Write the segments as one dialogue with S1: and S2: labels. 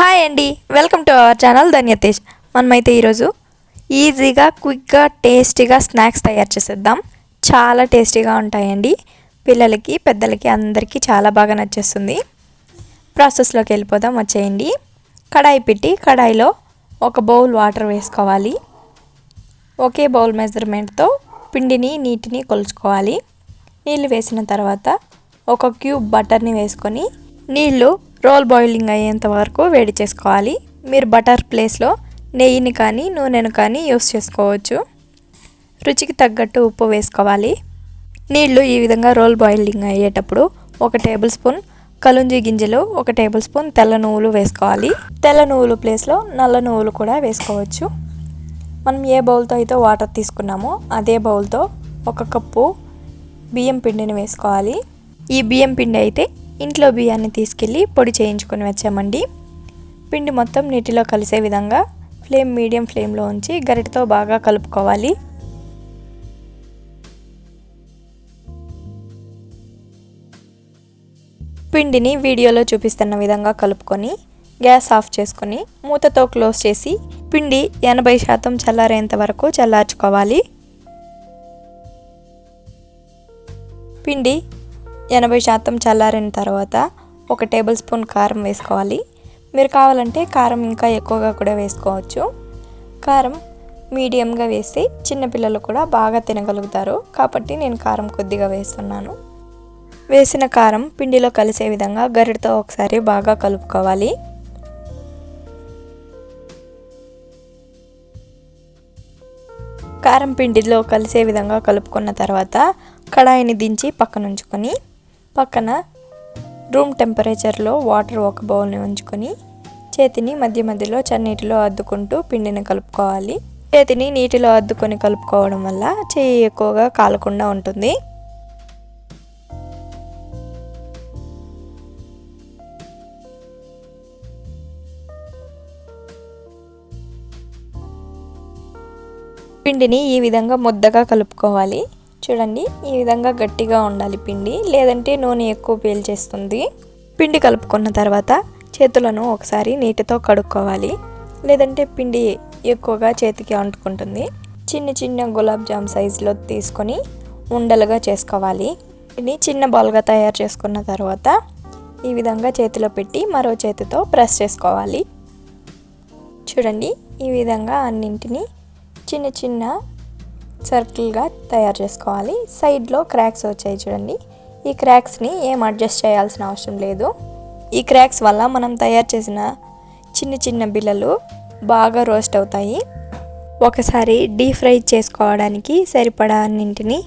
S1: Hi అండి. Welcome to our channel Dhanyatej మనమైతే ఈరోజు ఈజీగా క్విక్గా టేస్టీగా స్నాక్స్ తయారు చేసేద్దాం. చాలా టేస్టీగా ఉంటాయండి. పిల్లలకి పెద్దలకి అందరికీ చాలా బాగా నచ్చేస్తుంది. ప్రాసెస్లోకి వెళ్ళిపోదాం వచ్చేయండి. కడాయి పెట్టి కడాయిలో ఒక బౌల్ వాటర్ వేసుకోవాలి. ఒకే బౌల్ మెజర్మెంట్తో పిండిని నీటిని కొలుచుకోవాలి. నీళ్ళు వేసిన తర్వాత ఒక క్యూబ్ బటర్ని వేసుకొని నీళ్ళు రోల్ బాయిలింగ్ అయ్యేంత వరకు వేడి చేసుకోవాలి. మీరు బటర్ ప్లేస్లో నెయ్యిని కానీ నూనెను కానీ యూస్ చేసుకోవచ్చు. రుచికి తగ్గట్టు ఉప్పు వేసుకోవాలి. నీళ్ళు ఈ విధంగా రోల్ బాయిలింగ్ అయ్యేటప్పుడు ఒక టేబుల్ స్పూన్ కలుంజి గింజలు ఒక టేబుల్ స్పూన్ తెల్ల నువ్వులు వేసుకోవాలి. తెల్ల నువ్వులు ప్లేస్లో నల్ల నువ్వులు కూడా వేసుకోవచ్చు. మనం ఏ బౌల్తో అయితే వాటర్ తీసుకున్నామో అదే బౌల్తో ఒక కప్పు బియ్యం పిండిని వేసుకోవాలి. ఈ బియ్యం పిండి అయితే ఇంట్లో బియ్యాన్ని తీసుకెళ్ళి పొడి చేయించుకొని వచ్చామండి. పిండి మొత్తం నీటిలో కలిసే విధంగా ఫ్లేమ్ మీడియం ఫ్లేమ్లో ఉంచి గరిటతో బాగా కలుపుకోవాలి. పిండిని వీడియోలో చూపిస్తున్న విధంగా కలుపుకొని గ్యాస్ ఆఫ్ చేసుకొని మూతతో క్లోజ్ చేసి పిండి ఎనభై శాతం చల్లారేంత వరకు చల్లార్చుకోవాలి. పిండి ఎనభై శాతం చల్లారిన తర్వాత ఒక టేబుల్ స్పూన్ కారం వేసుకోవాలి. మీరు కావాలంటే కారం ఇంకా ఎక్కువగా కూడా వేసుకోవచ్చు. కారం మీడియంగా వేసి చిన్నపిల్లలు కూడా బాగా తినగలుగుతారు. కాబట్టి నేను కారం కొద్దిగా వేస్తున్నాను. వేసిన కారం పిండిలో కలిసే విధంగా గరిటతో ఒకసారి బాగా కలుపుకోవాలి. కారం పిండిలో కలిసే విధంగా కలుపుకున్న తర్వాత కడాయిని దించి పక్కన ఉంచుకొని పక్కన రూమ్ టెంపరేచర్లో వాటర్ ఒక బౌల్ని ఉంచుకొని చేతిని మధ్య మధ్యలో చన్నీటిలో అద్దుకుంటూ పిండిని కలుపుకోవాలి. చేతిని నీటిలో అద్దుకొని కలుపుకోవడం వల్ల చేయి ఎక్కువగా కాలకుండా ఉంటుంది. పిండిని ఈ విధంగా ముద్దగా కలుపుకోవాలి. చూడండి ఈ విధంగా గట్టిగా ఉండాలి పిండి. లేదంటే నూనె ఎక్కువ పీల్చేస్తుంది పిండి కలుపుకున్న తర్వాత చేతులను ఒకసారి నీటితో కడుక్కోవాలి. లేదంటే పిండి ఎక్కువగా చేతికి అంటుకుంటుంది. చిన్న చిన్న గులాబ్ జామ్ సైజులో తీసుకొని ఉండలుగా చేసుకోవాలి. ఇది చిన్న బాల్గా తయారు చేసుకున్న తర్వాత ఈ విధంగా చేతిలో పెట్టి మరో చేతితో ప్రెస్ చేసుకోవాలి. చూడండి ఈ విధంగా అన్నింటినీ చిన్న చిన్న సర్కిల్గా తయారు చేసుకోవాలి. సైడ్లో క్రాక్స్ వచ్చాయి చూడండి. ఈ క్రాక్స్ని ఏం అడ్జస్ట్ చేయాల్సిన అవసరం లేదు. ఈ క్రాక్స్ వల్ల మనం తయారు చేసిన చిన్న చిన్న బిళ్ళలు బాగా రోస్ట్ అవుతాయి. ఒకసారి డీప్ ఫ్రై చేసుకోవడానికి సరిపడా అన్నింటిని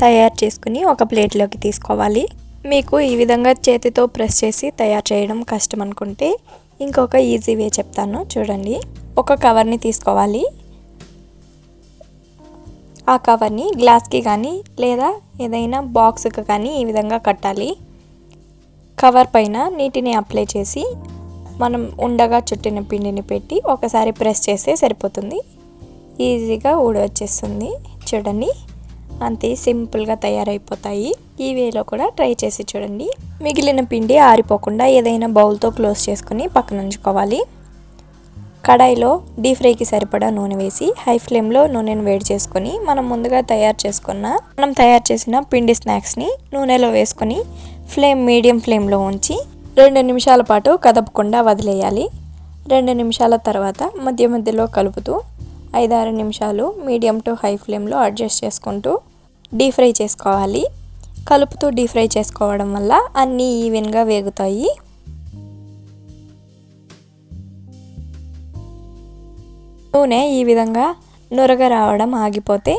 S1: తయారు చేసుకుని ఒక ప్లేట్లోకి తీసుకోవాలి. మీకు ఈ విధంగా చేతితో ప్రెస్ చేసి తయారు చేయడం కష్టం అనుకుంటే ఇంకొక ఈజీ వే చెప్తాను. చూడండి. ఒక కవర్ని తీసుకోవాలి. ఆ కవర్ని గ్లాస్కి కానీ లేదా ఏదైనా బాక్స్కి కానీ ఈ విధంగా కట్టాలి. కవర్ పైన నీటిని అప్లై చేసి మనం ఉండగా చుట్టిన పిండిని పెట్టి ఒకసారి ప్రెస్ చేస్తే సరిపోతుంది. ఈజీగా ఊడవచ్చేస్తుంది. చూడండి అంతే సింపుల్గా తయారైపోతాయి. ఈ వేలో కూడా ట్రై చేసి చూడండి. మిగిలిన పిండి ఆరిపోకుండా ఏదైనా బౌల్తో క్లోజ్ చేసుకుని పక్కన ఉంచుకోవాలి. కడాయిలో డీప్ ఫ్రైకి సరిపడా నూనె వేసి హై ఫ్లేమ్లో నూనెను వేడి చేసుకొని మనం ముందుగా తయారు చేసుకున్న మనం తయారు చేసిన పిండి స్నాక్స్ని నూనెలో వేసుకొని ఫ్లేమ్ మీడియం ఫ్లేమ్లో ఉంచి రెండు నిమిషాల పాటు కదపకుండా వదిలేయాలి. రెండు నిమిషాల తర్వాత మధ్య మధ్యలో కలుపుతూ ఐదారు నిమిషాలు మీడియం టు హై ఫ్లేమ్లో అడ్జస్ట్ చేసుకుంటూ డీప్ ఫ్రై చేసుకోవాలి. కలుపుతూ డీప్ ఫ్రై చేసుకోవడం వల్ల అన్నీ ఈవెన్గా వేగుతాయి. నూనె ఈ విధంగా నురగ రావడం ఆగిపోతే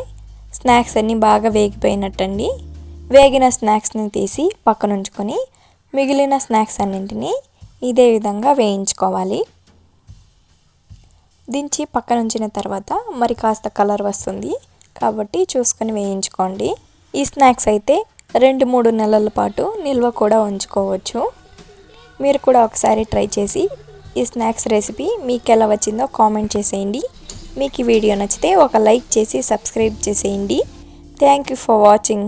S1: స్నాక్స్ అన్నీ బాగా వేగిపోయినట్టండి. వేగిన స్నాక్స్ని తీసి పక్కన ఉంచుకొని మిగిలిన స్నాక్స్ అన్నింటినీ ఇదే విధంగా వేయించుకోవాలి. దించి పక్కన ఉంచిన తర్వాత మరి కాస్త కలర్ వస్తుంది కాబట్టి చూసుకొని వేయించుకోండి. ఈ స్నాక్స్ అయితే రెండు మూడు నెలల పాటు నిల్వ కూడా ఉంచుకోవచ్చు. మీరు కూడా ఒకసారి ట్రై చేసి ఈ స్నాక్స్ రెసిపీ మీకు ఎలా వచ్చిందో కామెంట్ చేసేయండి. మీకు ఈ వీడియో నచ్చితే ఒక లైక్ చేసి సబ్స్క్రైబ్ చేసేయండి. Thank you for watching.